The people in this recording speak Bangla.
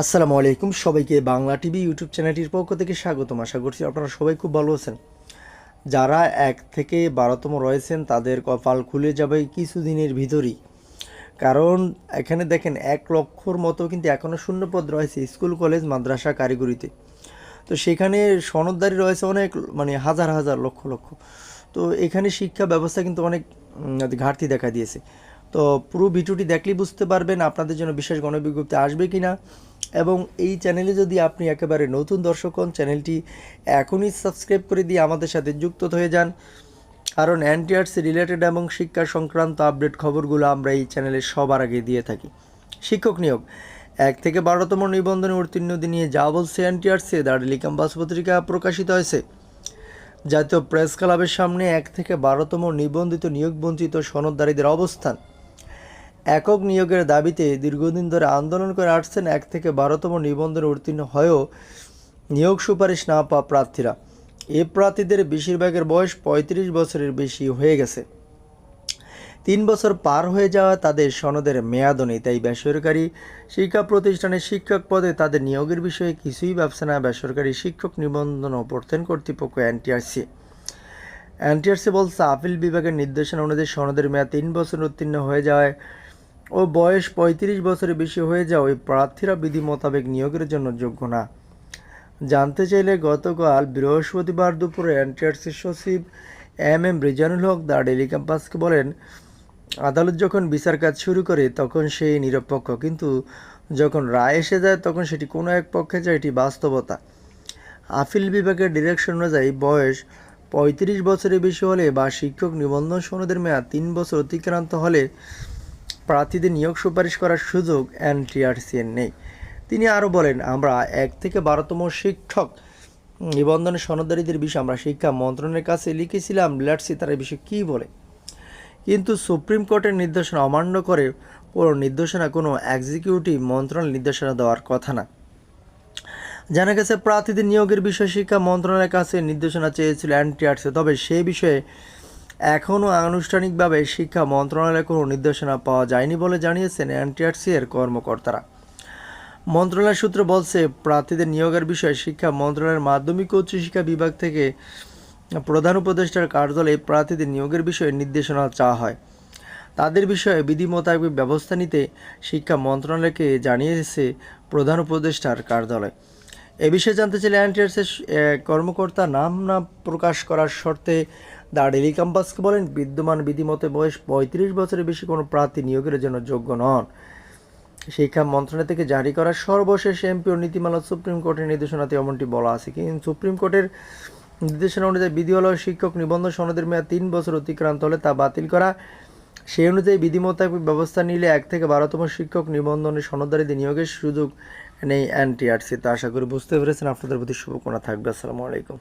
আসসালামু আলাইকুম, সবাইকে বাংলা টিভি ইউটিউব চ্যানেলটির পক্ষ থেকে স্বাগতম। আশা করছি আপনারা সবাই খুব ভালো আছেন। যারা এক থেকে বারোতম রয়েছেন, তাদের কপাল খুলে যাবে কিছুদিনের ভিতরই। কারণ এখানে দেখেন, এক লক্ষর মতো কিন্তু এখনও শূন্যপদ রয়েছে স্কুল, কলেজ, মাদ্রাসা, কারিগরিতে। তো সেখানে সনদদারি রয়েছে অনেক মানে হাজার হাজার, লক্ষ লক্ষ। তো এখানে শিক্ষা ব্যবস্থা কিন্তু অনেক ঘাটতি দেখা দিয়েছে। তো পুরো ভিডিওটি দেখলেই বুঝতে পারবেন আপনাদের জন্য বিশেষ গণবিজ্ঞপ্তি আসবে কি না এবং এই চ্যানেলে যদি আপনি একেবারে নতুন দর্শক হন চ্যানেলটি এখনই সাবস্ক্রাইব করে দিয়ে আমাদের সাথে যুক্ত হয়ে যান। কারণ এনটিআরসি রিলেটেড এবং শিক্ষা সংক্রান্ত আপডেট খবরগুলো আমরা এই চ্যানেলে সবার আগে দিয়ে থাকি। শিক্ষক নিয়োগ। এক থেকে বারোতম নিবন্ধনে উত্তীর্ণদের নিয়ে যা বলছে এনটিআরসি দার্ডেলি ক্যাম্পাস পত্রিকা প্রকাশিত হয়েছে। জাতীয় প্রেস ক্লাবের সামনে এক থেকে বারোতম নিবন্ধিত নিয়োগ বঞ্চিত সনদদারীদের অবস্থান। একক নিয়োগের দাবিতে দীর্ঘদিন ধরে আন্দোলন করে আসছেন এক থেকে বারোতম নিবন্ধনে উত্তীর্ণ হয়েও নিয়োগ সুপারিশ না পাওয়া প্রার্থীরা। এ প্রার্থীদের বেশিরভাগের বয়স পঁয়ত্রিশ বছরের বেশি হয়ে গেছে। তিন বছর পার হয়ে যাওয়া তাদের সনদের মেয়াদও নেই, তাই বেসরকারি শিক্ষা প্রতিষ্ঠানের শিক্ষক পদে তাদের নিয়োগের বিষয়ে কিছুই ভাবছে না বেসরকারি শিক্ষক নিবন্ধন প্রত্যয়ন কর্তৃপক্ষ এনটিআরসি। এনটিআরসি বলছে, আপিল বিভাগের নির্দেশনা অনুযায়ী সনদের মেয়াদ তিন বছর উত্তীর্ণ হয়ে যাওয়ায় ও বয়স পঁয়ত্রিশ বছরের বেশি হয়ে যাওয়া ওই প্রার্থীরা বিধি মোতাবেক নিয়োগের জন্য যোগ্য না। জানতে চাইলে গতকাল বৃহস্পতিবার দুপুরে এনটিআরসির সচিব M M Rijanul Haque the daily ক্যাম্পাসকে বলেন, আদালত যখন বিচার কাজ শুরু করে তখন সেই নিরপেক্ষ, কিন্তু যখন রায় এসে যায় তখন সেটি কোনো এক পক্ষে যায় এটি বাস্তবতা। আপিল বিভাগের ডিরেকশন অনুযায়ী বয়স পঁয়ত্রিশ বছরের বেশি হলে বা শিক্ষক নিবন্ধন সনদের মেয়াদ তিন বছর অতিক্রান্ত হলে প্রার্থীদের নিয়োগ সুপারিশ করার সুযোগ এনটিআরসি এর নেই। তিনি আরও বলেন, আমরা এক থেকে বারোতম শিক্ষক। নিবন্ধনের সনদারীদের বিষয়ে আমরা শিক্ষা মন্ত্রণের কাছে লিখেছিলাম লেটসি তারা এই বিষয়ে কী বলে? কিন্তু সুপ্রিম কোর্টের নির্দেশনা অমান্য করে কোনো নির্দেশনা কোনো এক্সিকিউটিভ মন্ত্রণালয় নির্দেশনা দেওয়ার কথা না। জানা গেছে, প্রার্থীদের নিয়োগের বিষয়ে শিক্ষা মন্ত্রণালয়ের কাছে নির্দেশনা চেয়েছিল এনটিআরসি। তবে সেই বিষয়ে এখনও আনুষ্ঠানিকভাবে শিক্ষা মন্ত্রণালয়ে কোনো নির্দেশনা পাওয়া যায়নি বলে জানিয়েছেন এনটিআরসি এর কর্মকর্তারা। মন্ত্রণালয় সূত্র বলছে, প্রার্থীদের নিয়োগের বিষয়ে শিক্ষা মন্ত্রণালয়ের মাধ্যমিক ও উচ্চশিক্ষা বিভাগ থেকে প্রধান উপদেষ্টার কার্যালয়ে প্রার্থীদের নিয়োগের বিষয়ে নির্দেশনা চাওয়া হয়। তাদের বিষয়ে বিধি মোতাবেক ব্যবস্থা নিতে শিক্ষা মন্ত্রণালয়কে জানিয়েছে প্রধান উপদেষ্টার কার্যালয়। এ বিষয়ে জানতে চাইলে অ্যান্টিয়ার্সের কর্মকর্তা নাম না প্রকাশ করার শর্তে দা ডেলি বলেন, বিদ্যমান বিধিমতে বয়স পঁয়ত্রিশ বছরের বেশি কোনো প্রার্থী নিয়োগের জন্য যোগ্য নন। শিক্ষা মন্ত্রণালয় থেকে জারি করা সর্বশেষ এমপি ও নীতিমালা সুপ্রিম কোর্টের নির্দেশনাতে এমনটি বলা আছে। কিন্তু সুপ্রিম কোর্টের নির্দেশনা অনুযায়ী বিধিওয়ালয় শিক্ষক নিবন্ধন সনদের মেয়াদ তিন বছর অতিক্রান্ত হলে তা বাতিল করা। সেই অনুযায়ী বিধি মোতাবেক ব্যবস্থা নিলে এক থেকে বারোতম শিক্ষক নিবন্ধনের সনদারীদের নিয়োগের সুযোগ নেই এনটিআরসি। তা আশা করি বুঝতে পেরেছেন। আপনাদের প্রতি শুভকামনা থাকবে। আসসালামু আলাইকুম।